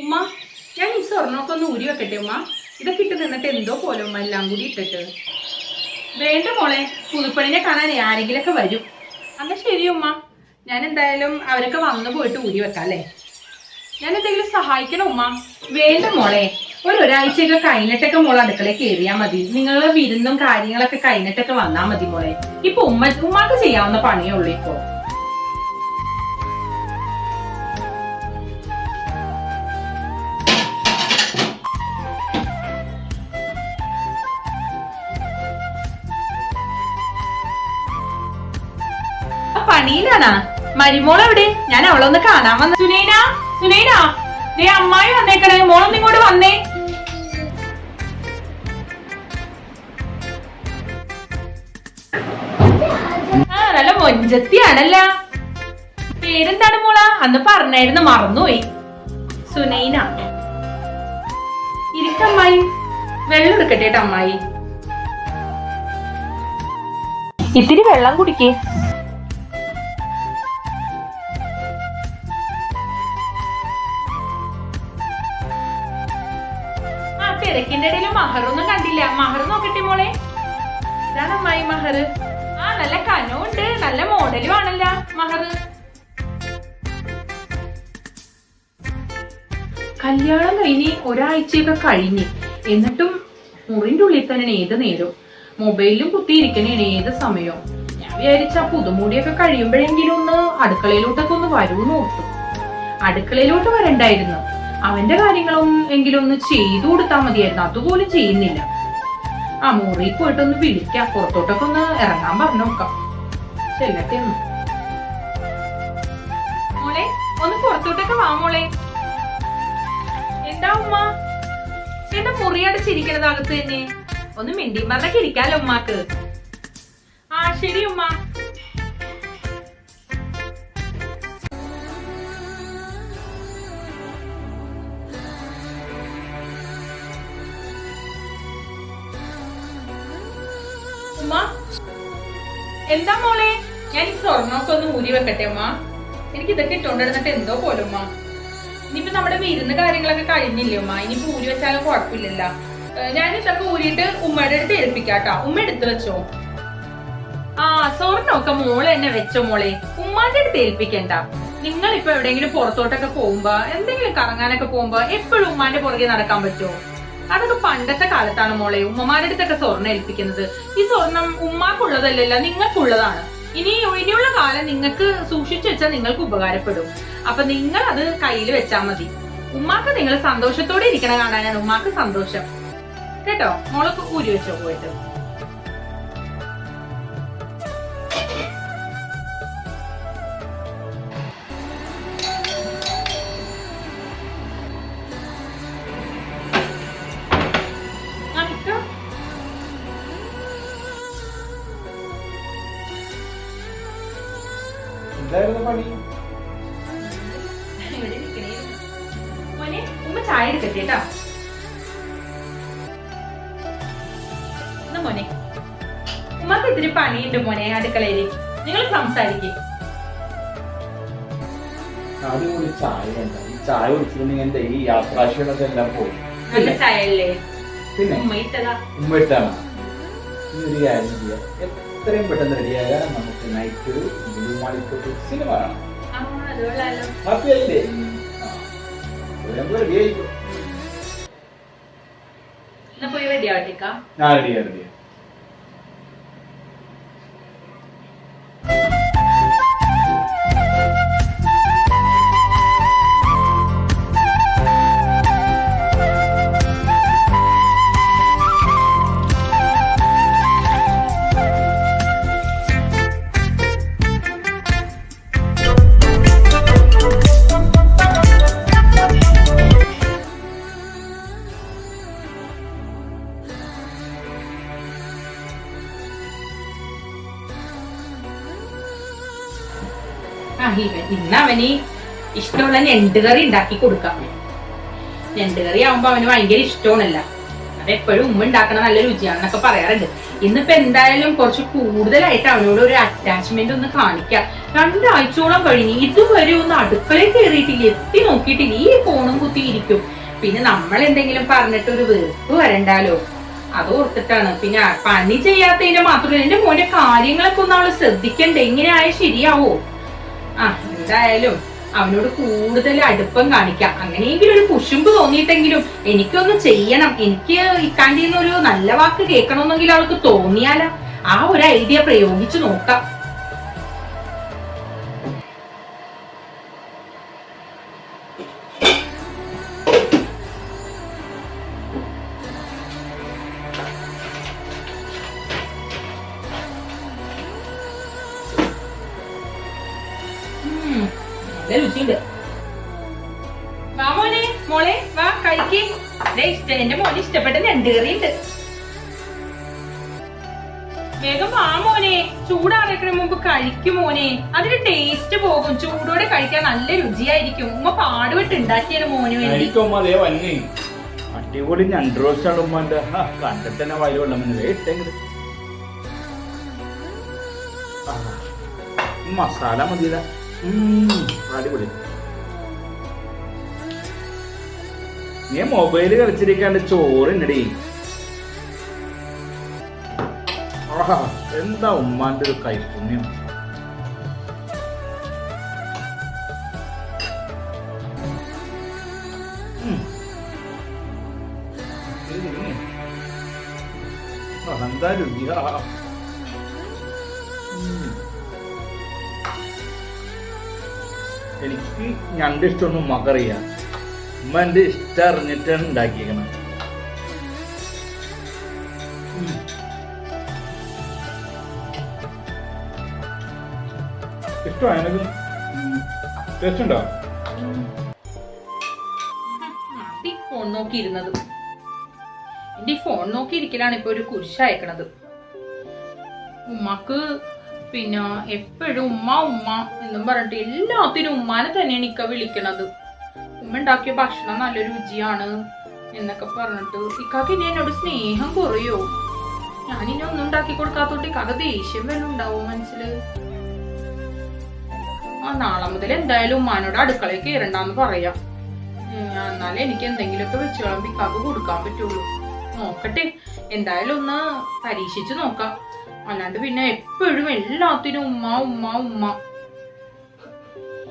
ഉമ്മ ഞാൻ ഈ സ്വർണമൊക്കെ ഒന്ന് ഊരി വെക്കട്ടെ ഉമ്മ? ഇതൊക്കെ ഇട്ട് നിന്നിട്ട് എന്തോ പോലെ ഉമ്മ എല്ലാം കൂടി ഇട്ടിട്ട്. വേണ്ട മോളെ പുതുപ്പണിനെ കാണാൻ ആരെങ്കിലൊക്കെ വരും. എന്നാ ശരി ഉമ്മ. ഞാൻ എന്തായാലും അവരൊക്കെ വന്നു പോയിട്ട് ഊരി വെക്കാം അല്ലേ? ഞാൻ എന്തെങ്കിലും സഹായിക്കണം ഉമ്മ? വേണ്ട മോളെ ഒരു ഒരാഴ്ചയൊക്കെ കഴിഞ്ഞിട്ടൊക്കെ മോളെ അടുക്കളയിൽ കയറിയാൽ മതി. നിങ്ങളുടെ വിരുന്നും കാര്യങ്ങളൊക്കെ കഴിഞ്ഞിട്ടൊക്കെ വന്നാൽ മതി മോളെ. ഇപ്പൊ ഉമ്മ ഉമ്മാക്ക് ചെയ്യാവുന്ന പണിയേ ഉള്ളൂ പണിയിലാണാ മരുമോൾ എവിടെ ഞാൻ അവളെ ഒന്ന് കാണാൻ വന്ന സുനൈന സുനൈന. ദേ അമ്മായി വന്നേക്കണേ. മോളൊന്നും ഇങ്ങോട്ട് വന്നേ. ആ നല്ല മൊഞ്ചത്തിയാണല്ല. പേരെന്താണ് മോള? അന്ന് പറഞ്ഞായിരുന്നു മറന്നുപോയി. സുനൈന. ഇരിക്കമ്മായി വെള്ളം എടുക്കട്ടെ അമ്മായി. ഇത്തിരി വെള്ളം കുടിക്കേ. തിരക്കിന്റെ ഇടയിൽ മഹറൊന്നും കണ്ടില്ല. മഹർ നോക്കട്ടെ മോളെ. ഇതാണ് അമ്മായി മഹർ ആ നല്ല കനവുണ്ട്. നല്ല മോഡലും ആണല്ല മഹർ കല്യാണം കഴിഞ്ഞ് ഒരാഴ്ചയൊക്കെ കഴിഞ്ഞ്. എന്നിട്ടും മുറിന്റെ ഉള്ളിൽ തന്നെ ഏത് നേരം മൊബൈലിലും കുത്തിയിരിക്കണേണ് ഏത് സമയവും. ഞാൻ വിചാരിച്ച പുതുമൂടിയൊക്കെ കഴിയുമ്പോഴെങ്കിലും ഒന്ന് അടുക്കളയിലോട്ടൊക്കെ ഒന്ന് വരുമെന്ന് ഓർത്തു. അടുക്കളയിലോട്ട് വരണ്ടായിരുന്നു. അവന്റെ കാര്യങ്ങളും എങ്കിലും ഒന്ന് ചെയ്തു കൊടുത്താൽ മതിയായിരുന്നു. അതുപോലും ചെയ്യുന്നില്ല. ആ മുറി പോയിട്ടൊന്ന് വിളിക്കാം. പുറത്തോട്ടൊക്കെ ഒന്ന് ഇറങ്ങാൻ പറഞ്ഞു നോക്കാം. ഒന്ന്. മോളെ ഒന്ന് പുറത്തോട്ടൊക്കെ വാ മോളെ. എന്താ ഉമ്മ? എന്താ മുറി അടച്ചിരിക്കണത് അകത്ത് തന്നെ. ഒന്ന് മിണ്ടി പറഞ്ഞൊക്കെ ഇരിക്കാലോ ഉമ്മാക്ക്. ആ ശരി ഉമ്മ. എന്താ മോളെ? ഞാൻ ഈ സ്വർണമൊക്കെ ഒന്ന് ഊരി വെക്കട്ടെ ഉമ്മ? എനിക്ക് ഇതൊക്കെ ഇട്ടോണ്ടിരുന്നിട്ട് എന്തോ പോലും ഉമ്മ. ഇനിയിപ്പോ നമ്മുടെ വിരുന്ന് കാര്യങ്ങളൊക്കെ കഴിഞ്ഞില്ലേ ഉമ്മ? ഇനിയിപ്പോ ഊരി വെച്ചാലും കുഴപ്പമില്ലല്ല. ഞാൻ ഇതൊക്കെ ഊരിയിട്ട് ഉമ്മയുടെ അടുത്ത് ഏൽപ്പിക്കാട്ടോ. ഉമ്മ എടുത്തു വെച്ചോ. ആ സ്വർണമൊക്കെ മോൾ എന്നെ വെച്ചോ മോളെ. ഉമ്മാന്റെ അടുത്ത് ഏൽപ്പിക്കണ്ട. നിങ്ങൾ ഇപ്പൊ എവിടെയെങ്കിലും പുറത്തോട്ടൊക്കെ പോകുമ്പോ എന്തെങ്കിലും കറങ്ങാനൊക്കെ പോകുമ്പോ എപ്പോഴും ഉമ്മാന്റെ പുറകെ നടക്കാൻ പറ്റുമോ അതൊക്കെ പണ്ടത്തെ കാലത്താണ് മോളെ. ഉമ്മമാരുടെ അടുത്തൊക്കെ സ്വർണം ഏൽപ്പിക്കുന്നത്. ഈ സ്വർണം ഉമ്മാക്കുള്ളതല്ലല്ല നിങ്ങൾക്കുള്ളതാണ്. ഇനി ഇനിയുള്ള കാലം നിങ്ങൾക്ക് സൂക്ഷിച്ചു വെച്ചാൽ നിങ്ങൾക്ക് ഉപകാരപ്പെടും. അപ്പൊ നിങ്ങൾ അത് കയ്യിൽ വെച്ചാൽ മതി. ഉമ്മാക്ക് നിങ്ങൾ സന്തോഷത്തോടെ ഇരിക്കണ കാണാനാണ് ഉമ്മാക്ക് സന്തോഷം. കേട്ടോ? മോളൊക്കെ ഊരി വെച്ചോ പോയിട്ട്. ഉമ്മ ചായ എടുക്കട്ടെ കേട്ടോ എന്നാ മോനെ? ഉമ്മക്ക് ഇത്തിരി പണിയുണ്ട് മോനെ അടുക്കളയിൽ. നിങ്ങൾ സംസാരിക്കും. ചായ ഈ ചായ കുടിച്ചിട്ടുണ്ടെങ്കിൽ ഈ യാത്രാക്ഷീണത്തെ എല്ലാം പോയി. നല്ല ചായ അല്ലേ ഉമ്മ ഇട്ടതാ. ഉമ്മ ഇട്ടാണ്? ഈ ഒരു കാര്യം ചെയ്യാം എത്രയും പെട്ടെന്ന് റെഡിയാകാൻ നമുക്ക് നൈറ്റ് ഒരു മൂന്ന് മണിക്കൂർ സിനിമ കാണാം. ഹാപ്പി റെഡി എന്നാ പോയി റെഡി ആവട്ടേക്കാ ഞാൻ റെഡിയാ റെഡിയാ ഇന്ന് അവന് ഇഷ്ടമുള്ള ഞണ്ട് കറി ഉണ്ടാക്കി കൊടുക്കാം. ഞണ്ട് കറി ആവുമ്പോ അവന് ഭയങ്കര ഇഷ്ടമാണല്ല. അത് എപ്പോഴും ഉമ്മ ഉണ്ടാക്കണ നല്ല രുചിയാണെന്നൊക്കെ പറയാറുണ്ട്. ഇന്നിപ്പോ എന്തായാലും കുറച്ച് കൂടുതലായിട്ട് അവനോട് ഒരു അറ്റാച്ച്മെന്റ് ഒന്ന് കാണിക്കാം. രണ്ടാഴ്ചയോളം കഴിഞ്ഞ് ഇതുവരെ ഒന്ന് അടുക്കളയിൽ കയറിയിട്ടില്ല എത്തി നോക്കിയിട്ടില്ല. ഈ ഫോണും കുത്തിയിരിക്കും. പിന്നെ നമ്മൾ എന്തെങ്കിലും പറഞ്ഞിട്ട് ഒരു വെറുപ്പ് വരണ്ടാലോ? അത് ഓർത്തിട്ടാണ്. പിന്നെ പണി ചെയ്യാത്തതിന്റെ മാത്രമല്ല എന്റെ മോന്റെ കാര്യങ്ങളൊക്കെ ഒന്ന് അവൾ ശ്രദ്ധിക്കണ്ടേ? ഇങ്ങനെ ആയാൽ ശരിയാവോ? എന്തായാലും അവനോട് കൂടുതൽ അടുപ്പം കാണിക്കാം. അങ്ങനെയെങ്കിലും ഒരു കുശുമ്പ് തോന്നിയിട്ടെങ്കിലും എനിക്കൊന്ന് ചെയ്യണം. എനിക്ക് ഇക്കാണ്ടിന്ന് ഒരു നല്ല വാക്ക് കേൾക്കണമെന്നെങ്കിലും അവൾക്ക് തോന്നിയാലോ. ആ ഒരു ഐഡിയ പ്രയോഗിച്ചു നോക്കാം. രുചിയുണ്ട് വാ മോനെ മോളെ വാ കഴിക്കേ. ഇഷ്ട എന്റെ മോന് ഇഷ്ടപ്പെട്ട ഞണ്ട് കറിയുണ്ട് വേഗം വാ മോനെ ചൂടാറിക്കണ മുമ്പ് കഴിക്കും മോനെ. അതിന് ടേസ്റ്റ് പോകും. ചൂടോടെ കഴിക്കാൻ നല്ല രുചിയായിരിക്കും. ഉമ്മ പാടുപെട്ട് ഉണ്ടാക്കിയാണ് മോന് വേണ്ടി. അടിപൊളി ഞണ്ട് റോസ്റ്റാണ് ഉമ്മന്റെ. ആ, കണ്ടിട്ട് തന്നെ വായിൽ വെള്ളം വന്നത് മസാല മതിയില്ല. അടിപൊളി. നീ മൊബൈൽ കളിച്ചിരിക്കാണ്ട് ചോറ് ആഹാ എന്താ ഉമ്മാന്റെ ഒരു കൈപ്പുണ്യം? ഉം. എനിക്ക് ഞണ്ട് ഇഷ്ടമൊന്നും ഉമ്മക്കറിയാം ഉമ്മ എന്റെ ഇഷ്ടം അറിഞ്ഞിട്ടാണ് ഉണ്ടാക്കിയേക്കണം. ഇഷ്ടമാണ് എനിക്ക് ടേസ്റ്റ് ഉണ്ടോ? ഈ ഫോൺ എന്റെ നോക്കിയിരിക്കലാണ് ഇപ്പൊ ഒരു കുരിശയക്കണത് ഉമ്മക്ക് പിന്നെ എപ്പോഴും ഉമ്മ ഉമ്മ എന്നും പറഞ്ഞിട്ട് എല്ലാത്തിനും ഉമ്മാനെ തന്നെയാണ് ഇക്ക വിളിക്കണത്. ഉമ്മ ഉണ്ടാക്കിയ ഭക്ഷണം നല്ല രുചിയാണ് എന്നൊക്കെ പറഞ്ഞിട്ട് ഇക്കാക്ക് ഇനി എന്നോട് സ്നേഹം കുറയോ? ഞാൻ ഇനി ഒന്നും ഉണ്ടാക്കി കൊടുക്കാത്തോണ്ട് ഇക്കാക്ക് ദേഷ്യം വല്ലതും ഉണ്ടാവോ മനസ്സിൽ? ആ നാളെ മുതൽ എന്തായാലും ഉമ്മാനോട് അടുക്കളയിൽ കയറണ്ടെന്ന് പറയാം. എന്നാലേ എനിക്ക് എന്തെങ്കിലുമൊക്കെ വെച്ച് വിളമ്പിക്കാക്ക് കൊടുക്കാൻ പറ്റുള്ളൂ. നോക്കട്ടെ എന്തായാലും ഒന്ന് പരീക്ഷിച്ചു നോക്കാം. അല്ലാണ്ട് പിന്നെ എപ്പോഴും എല്ലാത്തിനും ഉമ്മ ഉമ്മ ഉമ്മ.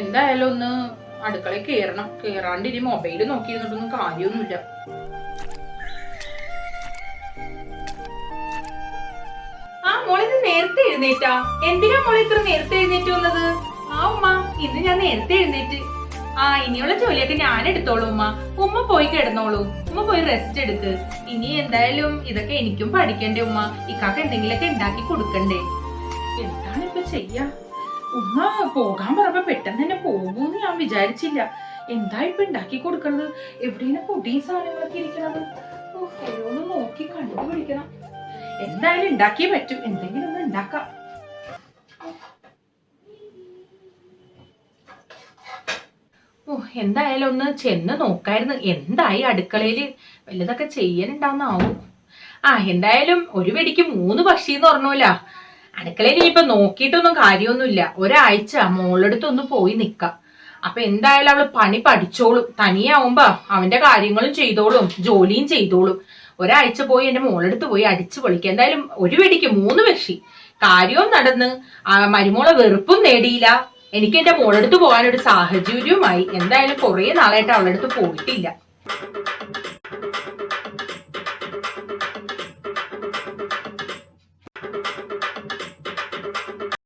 എന്തായാലും ഒന്ന് അടുക്കളയിൽ കയറണം കയറാണ്ട് ഇനി മൊബൈൽ നോക്കിയിരുന്നിട്ടൊന്നും കാര്യമൊന്നുമില്ല. ആ നേരത്തെ എഴുന്നേറ്റാ. എന്തിനാ മോളെ ഇത്ര നേരത്തെ എഴുന്നേറ്റ് വന്നത്? ആ ഉമ്മ ഇന്ന് ഞാൻ നേരത്തെ എഴുന്നേറ്റ്. ആ ഇനിയുള്ള ജോലിയൊക്കെ ഞാൻ എടുത്തോളൂ ഉമ്മ. ഉമ്മ പോയി കിടന്നോളൂ. ഉമ്മ പോയി റെസ്റ്റ് എടുക്ക്. ഇനി എന്തായാലും ഇതൊക്കെ എനിക്കും പഠിക്കണ്ടേ ഉമ്മ. ഇക്കാക്ക് എന്തെങ്കിലുമൊക്കെ ഉണ്ടാക്കി കൊടുക്കണ്ടേ. എന്താണ് ഇപ്പൊ ചെയ്യാ? ഉമ്മ പോകാൻ പറഞ്ഞപ്പോ പെട്ടെന്ന് തന്നെ പോകുമെന്ന് ഞാൻ വിചാരിച്ചില്ല. എന്താ ഇപ്പൊ ഉണ്ടാക്കി കൊടുക്കണത്? എവിടെയാണ് പൊടിയും സാധനങ്ങളൊക്കെ ഇരിക്കണത്? ഓരോന്ന് നോക്കി കണ്ടുപിടിക്കണം. എന്തായാലും ഉണ്ടാക്കിയേ പറ്റും. എന്തെങ്കിലും ഒന്ന് ഉണ്ടാക്കാം. ഓ എന്തായാലും ഒന്ന് ചെന്ന് നോക്കായിരുന്നു. എന്തായി അടുക്കളയിൽ? വല്ലതൊക്കെ ചെയ്യാനുണ്ടാവുന്നാവും ആ എന്തായാലും ഒരു വെടിക്ക് മൂന്ന് പക്ഷി എന്ന് പറഞ്ഞോല. അടുക്കളയിൽ ഇപ്പൊ നോക്കിയിട്ടൊന്നും കാര്യമൊന്നുമില്ല. ഒരാഴ്ച മോളടുത്തൊന്ന് പോയി നിക്കാം. അപ്പൊ എന്തായാലും അവൾ പണി പഠിച്ചോളും. തനിയാവുമ്പോ അവന്റെ കാര്യങ്ങളും ചെയ്തോളും. ജോലിയും ചെയ്തോളും. ഒരാഴ്ച പോയി എന്റെ മോളടുത്ത് പോയി അടിച്ചു പൊളിക്ക. എന്തായാലും ഒരു വെടിക്ക് മൂന്ന് പക്ഷി. കാര്യവും നടന്ന് മരുമോളെ വെറുപ്പും നേടിയില്ല. എനിക്ക് എന്റെ മോളടുത്ത് പോകാനൊരു സാഹചര്യവുമായി. എന്തായാലും കുറെ നാളായിട്ട് അവളടുത്ത് പോയിട്ടില്ല.